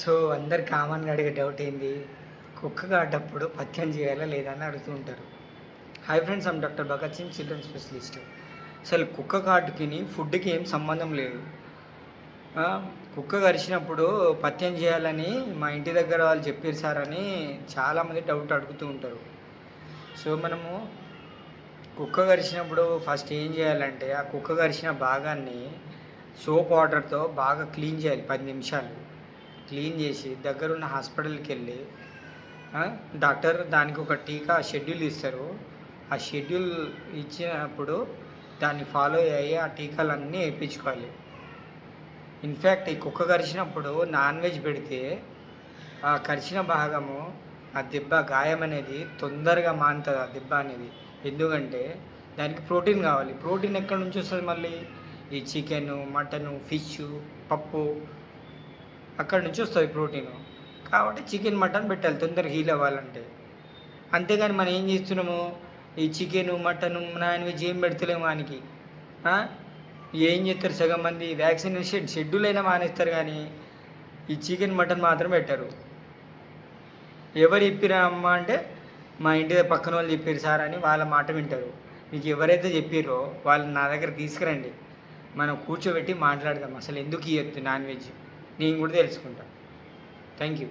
So అందరు కామన్గా అడిగే డౌట్ ఏంది? కుక్క కాటప్పుడు పథ్యం చేయాలా లేదా అని అడుగుతూ ఉంటారు. Hi friends I'm doctor Bhagat Singh children specialist అసలు కుక్క కాటుకి ఫుడ్కి ఏం సంబంధం లేదు. కుక్క కరిచినప్పుడు పథ్యం చేయాలని మా ఇంటి దగ్గర వాళ్ళు చెప్పారు సార్ అని చాలామంది డౌట్ అడుగుతూ ఉంటారు. సో మనము కుక్క కరిచినప్పుడు ఫస్ట్ ఏం చేయాలంటే ఆ కుక్క కరిచిన భాగాన్ని సోప్ వాటర్తో బాగా క్లీన్ చేయాలి పది నిమిషాలు. క్లీన్ చేసి దగ్గరున్న హాస్పిటల్కి వెళ్ళి డాక్టర్ దానికి ఒక టీకా షెడ్యూల్ ఇస్తారు. ఆ షెడ్యూల్ ఇచ్చినప్పుడు దాన్ని ఫాలో అయ్యి ఆ టీకాలన్నీ వేయించుకోవాలి. ఇన్ఫ్యాక్ట్ ఈ కుక్క కరిచినప్పుడు నాన్ వెజ్ పెడితే ఆ కరిచిన భాగము ఆ దెబ్బ గాయం అనేది తొందరగా మానుతుంది ఆ దెబ్బ అనేది. ఎందుకంటే దానికి ప్రోటీన్ కావాలి. ప్రోటీన్ ఎక్కడి నుంచి వస్తుంది మళ్ళీ? ఈ చికెను మటను ఫిష్ పప్పు అక్కడి నుంచి వస్తుంది ప్రోటీన్. కాబట్టి చికెన్ మటన్ పెట్టాలి తొందరగా హీల్ అవ్వాలంటే. అంతేగాని మనం ఏం చేస్తున్నాము? ఈ చికెన్ మటన్ నాన్ వెజ్ ఏం పెడతలేము వానికి ఏం చేస్తారు సగం మంది? వ్యాక్సినేషన్ షెడ్యూల్ అయినా మానేస్తారు కానీ ఈ చికెన్ మటన్ మాత్రం పెట్టారు. ఎవరు చెప్పిరా అమ్మ అంటే మా ఇంటి పక్కన వాళ్ళు చెప్పారు సార్ అని వాళ్ళ మాట వింటారు. మీకు ఎవరైతే చెప్పారో వాళ్ళని నా దగ్గర తీసుకురండి. మనం కూర్చోబెట్టి మాట్లాడదాం. అసలు ఎందుకు ఇవ్వద్దు నాన్ వెజ్ నేను కూడా తెలుసుకుంటాను థ్యాంక్ యూ